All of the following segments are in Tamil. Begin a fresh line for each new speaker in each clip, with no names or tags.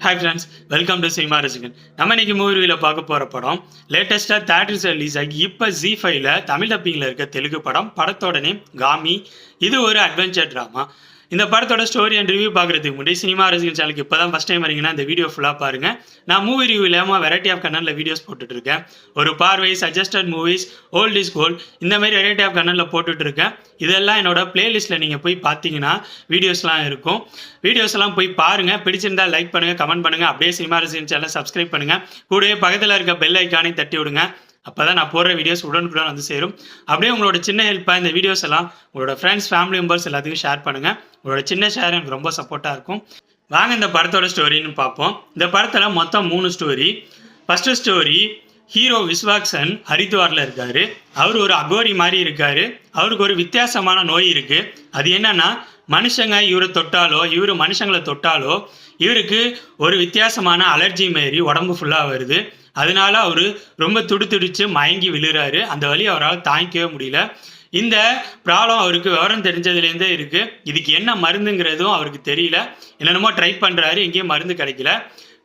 Hi friends welcome to cinema Rasigan நம்ம இன்னைக்கு மூவியில் பார்க்க போகிற படம் லேட்டஸ்ட்டாக தேட்டர்ஸ் ரிலீஸ் ஆகி இப்போ ஜி ஃபைவ்ல தமிழ் டப்பிங்கில் இருக்க தெலுங்கு படம் படத்தோட நேம் காமி. இது ஒரு அட்வென்ச்சர் ட்ராமா இந்த படத்தோட ஸ்டோரி அண்ட் ரிவ்யூ பார்க்குறதுக்கு முன்னாடி சினிமா ரசிகன் சேனலுக்கு இப்போ தான் ஃபஸ்ட் டைம் வரீங்கன்னா இந்த வீடியோ ஃபுல்லாக பாருங்கள் நான் மூவி ரிவ்யூ இல்லாமல் வெரைட்டி ஆஃப் கண்ணனில் வீடியோஸ் போட்டுட்டு இருக்கேன் ஒரு பார்வை suggested movies old is gold இந்த மாதிரி வெரைட்டி ஆஃப் கன்னனில் போட்டுட்ருக்கேன். இதெல்லாம் என்னோட பிளேலிஸ்ட்டில் நீங்கள் போய் பார்த்தீங்கன்னா வீடியோஸ்லாம் இருக்கும். வீடியோஸ்லாம் போய் பாருங்கள் பிடிச்சிருந்தா லைக் பண்ணுங்கள் கமெண்ட் பண்ணுங்கள் அப்படியே சினிமா ரசிகன் சேனலை சப்ஸ்கிரைப் பண்ணுங்கள் கூடவே பக்கத்தில் இருக்க பெல் ஐக்கானையும் தட்டி விடுங்க. அப்போ தான் நான் போடுற வீடியோஸ் உடனுக்குடன் வந்து சேரும். அப்படியே உங்களோட சின்ன ஹெல்ப்பாக இந்த வீடியோஸ் எல்லாம் உங்களோட ஃப்ரெண்ட்ஸ் ஃபேமிலி மெம்பர்ஸ் எல்லாத்துக்கும் ஷேர் பண்ணுங்கள் உங்களோட சின்ன ஷேர் எனக்கு ரொம்ப சப்போர்ட்டாக இருக்கும். வாங்க இந்த படத்தோட ஸ்டோரின்னு பார்ப்போம். இந்த படத்தில் மொத்தம் மூணு story first story hero Vishwaksen ஹரித்வாரில் இருக்கார். அவர் ஒரு அகோரி மாதிரி இருக்கார். அவருக்கு ஒரு வித்தியாசமான நோய் இருக்குது அது என்னென்னா மனுஷங்க இவரை தொட்டாலோ இவர் மனுஷங்களை தொட்டாலோ இவருக்கு ஒரு வித்தியாசமான அலர்ஜி மாரி உடம்பு ஃபுல்லாக வருது. அதனால அவர் ரொம்ப துடி துடிச்சு மயங்கி விழுறாரு. அந்த வழி அவரால் தாங்கிக்கவே முடியல. இந்த ப்ராப்ளம் அவருக்கு விவரம் தெரிஞ்சதுலேருந்தே இருக்குது இதுக்கு என்ன மருந்துங்கிறதும் அவருக்கு தெரியல. என்னென்னமோ ட்ரை பண்ணுறாரு எங்கேயும் மருந்து கிடைக்கல.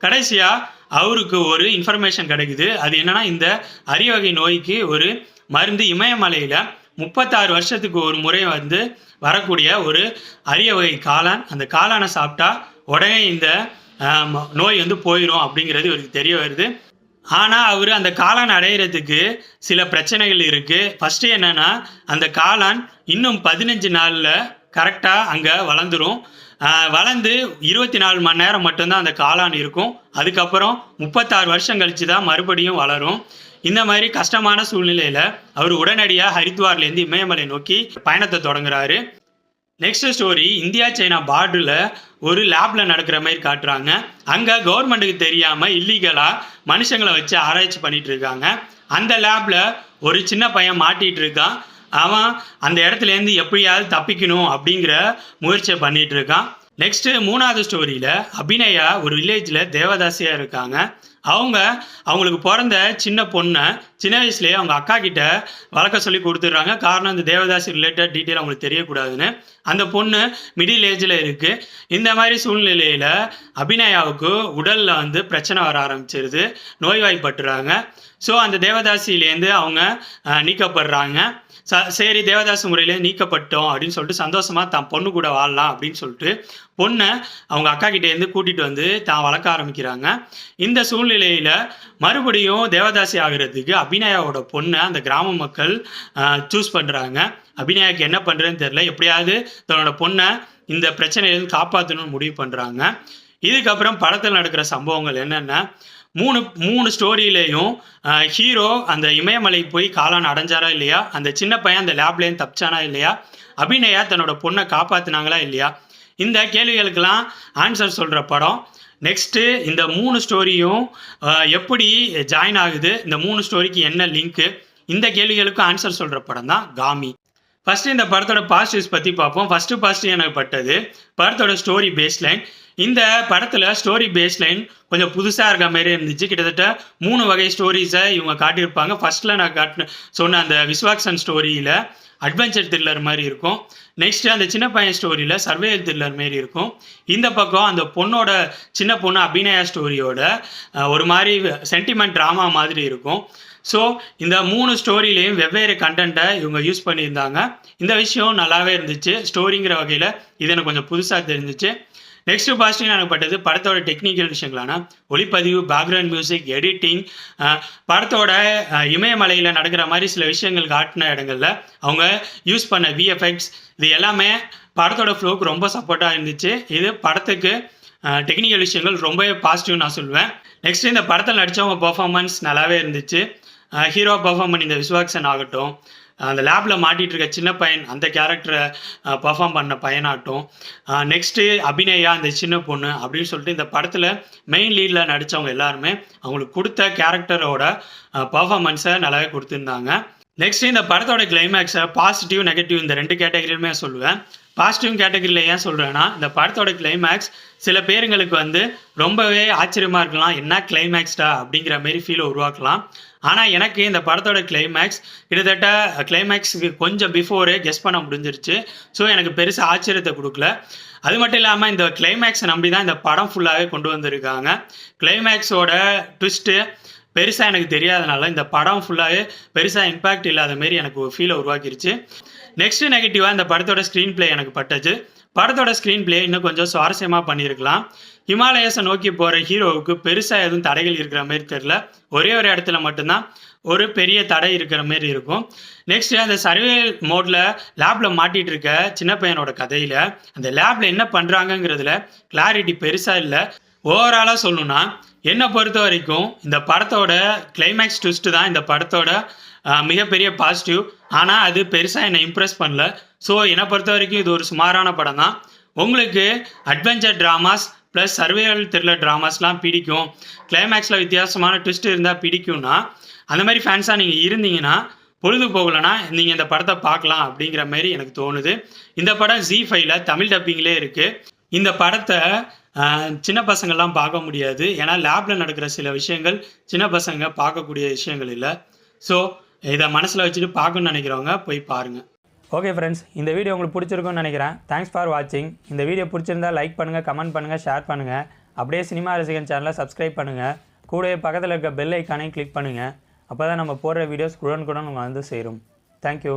கடைசியாக அவருக்கு ஒரு இன்ஃபர்மேஷன் கிடைக்குது. அது என்னன்னா இந்த அரியவகை நோய்க்கு ஒரு மருந்து இமயமலையில் முப்பத்தாறு வருஷத்துக்கு ஒரு முறை வந்து வரக்கூடிய ஒரு அரிய வகை காளான். அந்த காளானை சாப்பிட்டா உடனே இந்த நோய் வந்து போயிடும் அப்படிங்கிறது இவருக்கு தெரிய வருது. ஆனால் அவர் அந்த காளான் அடையிறதுக்கு சில பிரச்சனைகள் இருக்குது ஃபஸ்ட்டு என்னன்னா அந்த காளான் இன்னும் பதினஞ்சு நாளில் கரெக்டாக அங்கே வளர்ந்துரும். வளர்ந்து இருபத்தி நாலு மணி நேரம் மட்டும்தான் அந்த காளான் இருக்கும். அதுக்கப்புறம் முப்பத்தாறு வருஷம் கழிச்சு தான் மறுபடியும் வளரும். இந்த மாதிரி கஷ்டமான சூழ்நிலையில் அவர் உடனடியாக ஹரித்வார்லேருந்து இமயமலை நோக்கி பயணத்தை தொடங்குறாரு. நெக்ஸ்ட் ஸ்டோரி இந்தியா சைனா பார்டரில் ஒரு லேப்ல நடக்கிற மாதிரி காட்டுறாங்க. அங்கே கவர்மெண்ட்டுக்கு தெரியாமல் இல்லீகலாக மனுஷங்களை வச்சு ஆராய்ச்சி பண்ணிட்டு இருக்காங்க. அந்த லேப்ல ஒரு சின்ன பையன் மாட்டிகிட்டு இருக்கான். அவன் அந்த இடத்துலேருந்து எப்படியாவது தப்பிக்கணும் அப்படிங்கிற முயற்சியை பண்ணிகிட்டு இருக்கான். நெக்ஸ்ட் மூணாவது ஸ்டோரியில் அபிநயா ஒரு வில்லேஜில் தேவதாசியாக இருக்காங்க. அவங்க அவங்களுக்கு பிறந்த சின்ன பொண்ணை சின்ன வயசுலேயே அவங்க அக்கா கிட்ட வளர்க்க சொல்லி கொடுத்துட்றாங்க. காரணம் இந்த தேவதாசி ரிலேட்டட் டீட்டெயில் அவங்களுக்கு தெரியக்கூடாதுன்னு. அந்த பொண்ணு மிடில் ஏஜில் இருக்குது இந்த மாதிரி சூழ்நிலையில் அபிநயாவுக்கு உடலில் வந்து பிரச்சனை வர ஆரம்பிச்சிருது. நோய்வாய்ப்பட்டுறாங்க. ஸோ அந்த தேவதாசியிலேருந்து அவங்க நீக்கப்படுறாங்க. ச சரி தேவதாஸ் முறையிலே நீக்கப்பட்டோம் அப்படின்னு சொல்லிட்டு சந்தோஷமாக தான் பொண்ணு கூட வாழலாம் அப்படின்னு சொல்லிட்டு பொண்ணை அவங்க அக்கா கிட்டேருந்து கூட்டிகிட்டு வந்து தான் வளர்க்க ஆரம்பிக்கிறாங்க. இந்த சூழ்நிலையில் மறுபடியும் தேவதாசி ஆகிறதுக்கு அபிநயாவோட பொண்ணை அந்த கிராம மக்கள் சூஸ் பண்ணுறாங்க அபிநயாக்கு என்ன பண்ணுறதுன்னு தெரில எப்படியாவது தன்னோட பொண்ணை இந்த பிரச்சனையிலிருந்து காப்பாற்றணும்னு முடிவு பண்ணுறாங்க இதுக்கப்புறம் படத்தில் நடக்கிற சம்பவங்கள் என்னென்ன மூணு மூணு ஸ்டோரியிலையும் ஹீரோ அந்த இமயமலைக்கு போய் காளான் அடைஞ்சாரா இல்லையா? அந்த சின்ன பையன் அந்த லேப்லேருந்து தப்பிச்சானா இல்லையா? அபிநயா தன்னோட பொண்ணை காப்பாத்துனாங்களா இல்லையா? இந்த கேள்விகளுக்கெல்லாம் ஆன்சர் சொல்கிற படம். நெக்ஸ்ட்டு இந்த மூணு ஸ்டோரியும் எப்படி ஜாயின் ஆகுது? இந்த மூணு ஸ்டோரிக்கு என்ன லிங்க்கு இந்த கேள்விகளுக்கும் ஆன்சர் சொல்கிற படம் தான் காமி. ஃபர்ஸ்ட் இந்த படத்தோட பாசிட்டிவ்ஸ் பற்றி பார்ப்போம். ஃபர்ஸ்ட் பாசிட்டிவ் எனக்கு பட்டது. படத்தோட ஸ்டோரி பேஸ்லைன் இந்த படத்தில் ஸ்டோரி பேஸ்லைன் கொஞ்சம் புதுசாக இருக்க மாதிரி இருந்துச்சு. கிட்டத்தட்ட மூணு வகை ஸ்டோரிஸை இவங்க காட்டியிருப்பாங்க. ஃபர்ஸ்ட்டில் நான் காட்டின சொன்ன அந்த விஸ்வாக்சன் ஸ்டோரியில் அட்வென்ச்சர் த்ரில்லர் மாதிரி இருக்கும். நெக்ஸ்ட் அந்த சின்ன பையன் ஸ்டோரியில் சர்வேயல் த்ரில்லர் மாதிரி இருக்கும். இந்த பக்கம் அந்த பொண்ணோட சின்ன பொண்ணு அபிநயா ஸ்டோரியோட ஒரு மாதிரி சென்டிமெண்ட் ட்ராமா மாதிரி இருக்கும். ஸோ இந்த மூணு ஸ்டோரியிலையும் வெவ்வேறு கண்டென்ட்டை இவங்க யூஸ் பண்ணியிருந்தாங்க. இந்த விஷயம் நல்லாவே இருந்துச்சு. ஸ்டோரிங்கிற வகையில் இது எனக்கு கொஞ்சம் புதுசாக தெரிஞ்சிச்சு. நெக்ஸ்ட் பாசிட்டிவ் எனக்கு பட்டது படத்தோட டெக்னிக்கல் விஷயங்களான ஒளிப்பதிவு பேக்ரவுண்ட் மியூசிக் எடிட்டிங் படத்தோட இமயமலையில் நடக்கிற மாதிரி சில விஷயங்கள் காட்டின இடங்களில் அவங்க யூஸ் பண்ண விஎஃப்எக்ஸ் இது எல்லாமே படத்தோட ஃப்ளோக்கு ரொம்ப சப்போர்ட்டாக இருந்துச்சு. இது படத்துக்கு டெக்னிக்கல் விஷயங்கள் ரொம்பவே பாசிட்டிவ் நான் சொல்லுவேன் நெக்ஸ்ட் இந்த படத்தில் நடித்தவங்க பர்ஃபார்மன்ஸ் நல்லாவே இருந்துச்சு. ஹீரோ பர்ஃபார்ம் பண்ணி இந்த விஸ்வாக்சன் ஆகட்டும் அந்த லேபில் மாட்டிகிட்டு இருக்க சின்ன பையன் அந்த கேரக்டரை பர்ஃபார்ம் பண்ண பையனாகட்டும். நெக்ஸ்ட்டு அபிநயா அந்த சின்ன பொண்ணு அப்படின்னு சொல்லிட்டு இந்த படத்தில் மெயின் லீடில் நடித்தவங்க எல்லாருமே அவங்களுக்கு கொடுத்த கேரக்டரோட பர்ஃபார்மன்ஸை நல்லாவே கொடுத்துருந்தாங்க. நெக்ஸ்ட் இந்த படத்தோட கிளைமேக்ஸை பாசிட்டிவ் நெகட்டிவ் இந்த ரெண்டு கேட்டகரியுமே சொல்லுவேன். பாசிட்டிவ் கேட்டகரியில் ஏன் சொல்கிறேன்னா இந்த படத்தோட கிளைமேக்ஸ் சில பேருங்களுக்கு வந்து ரொம்பவே ஆச்சரியமாக இருக்கலாம். என்ன கிளைமேக்ஸ்டா அப்படிங்கிற மாரி ஃபீலை உருவாக்கலாம். ஆனால் எனக்கு இந்த படத்தோட கிளைமேக்ஸ் கிட்டத்தட்ட கிளைமேக்ஸுக்கு கொஞ்சம் பிஃபோரே கெஸ் பண்ண முடிஞ்சிருச்சு. ஸோ எனக்கு பெருசாக ஆச்சரியத்தை கொடுக்கல. அது மட்டும் இல்லாமல் இந்த கிளைமேக்ஸை நம்பி தான் இந்த படம் ஃபுல்லாகவே கொண்டு வந்திருக்காங்க. கிளைமேக்ஸோட ட்விஸ்ட்டு பெருசாக எனக்கு தெரியாதனால இந்த படம் ஃபுல்லாகவே பெருசாக இம்பேக்ட் இல்லாத மாரி எனக்கு ஒரு ஃபீலை உருவாக்கிருச்சு. நெக்ஸ்ட் நெகட்டிவாக இந்த படத்தோட ஸ்க்ரீன் ப்ளே எனக்கு பட்டுச்சு. படத்தோட ஸ்க்ரீன் ப்ளே இன்னும் கொஞ்சம் சுவாரஸ்யமாக பண்ணியிருக்கலாம். ஹிமாலயஸை நோக்கி போகிற ஹீரோவுக்கு பெருசாக எதுவும் தடைகள் இருக்கிற மாதிரி தெரில ஒரே ஒரு இடத்துல மட்டும்தான் ஒரு பெரிய தடை இருக்கிற மாதிரி இருக்கும். நெக்ஸ்ட் அந்த சர்வேல் மோடில் லேபில் மாட்டிகிட்டு இருக்க சின்ன பையனோட கதையில் அந்த லேபில் என்ன பண்ணுறாங்கங்கிறதுல கிளாரிட்டி பெருசாக இல்லை. ஓவராலாக சொல்லணும்னா என்னை பொறுத்த வரைக்கும் இந்த படத்தோட கிளைமேக்ஸ் ட்விஸ்ட்டு தான் இந்த படத்தோட மிகப்பெரிய பாசிட்டிவ் ஆனால் அது பெருசாக என்னை இம்ப்ரெஸ் பண்ணல. ஸோ என்னை பொறுத்த வரைக்கும் இது ஒரு சுமாரான படம் தான். உங்களுக்கு adventure dramas plus survival thriller ட்ராமாஸ்லாம் பிடிக்கும். கிளைமேக்ஸில் வித்தியாசமான ட்விஸ்ட் இருந்தால் பிடிக்கும்னா அந்த மாதிரி ஃபேன்ஸாக நீங்கள் இருந்தீங்கன்னா பொழுது போகலனா நீங்கள் இந்த படத்தை பார்க்கலாம் அப்படிங்கிற மாதிரி எனக்கு தோணுது. இந்த படம் ஜி ஃபைவ்ல தமிழ் டப்பிங்லேயே இருக்குது இந்த படத்தை சின்ன பசங்கள்லாம் பார்க்க முடியாது. ஏன்னா லேபில் நடக்கிற சில விஷயங்கள் சின்ன பசங்க பார்க்கக்கூடிய விஷயங்கள் இல்லை. ஸோ இதை மனசில் வச்சுட்டு பார்க்கணும்னு நினைக்கிறவங்க போய் பாருங்கள்
ஓகே ஃப்ரெண்ட்ஸ் இந்த வீடியோ உங்களுக்கு பிடிச்சிருக்கும்னு நினைக்கிறேன். தேங்க்ஸ் ஃபார் வாட்சிங் இந்த வீடியோ பிடிச்சிருந்தா லைக் பண்ணுங்கள் கமெண்ட் பண்ணுங்கள் ஷேர் பண்ணுங்கள் அப்படியே சினிமா ரசிகன் சேனலை சப்ஸ்கிரைப் பண்ணுங்கள் கூடவே பக்கத்தில் இருக்க பெல் ஐக்கானையும் கிளிக் பண்ணுங்கள் அப்போ தான் நம்ம போடுற வீடியோஸ் குடன் குடன் உங்களை வந்து சேரும். தேங்க்யூ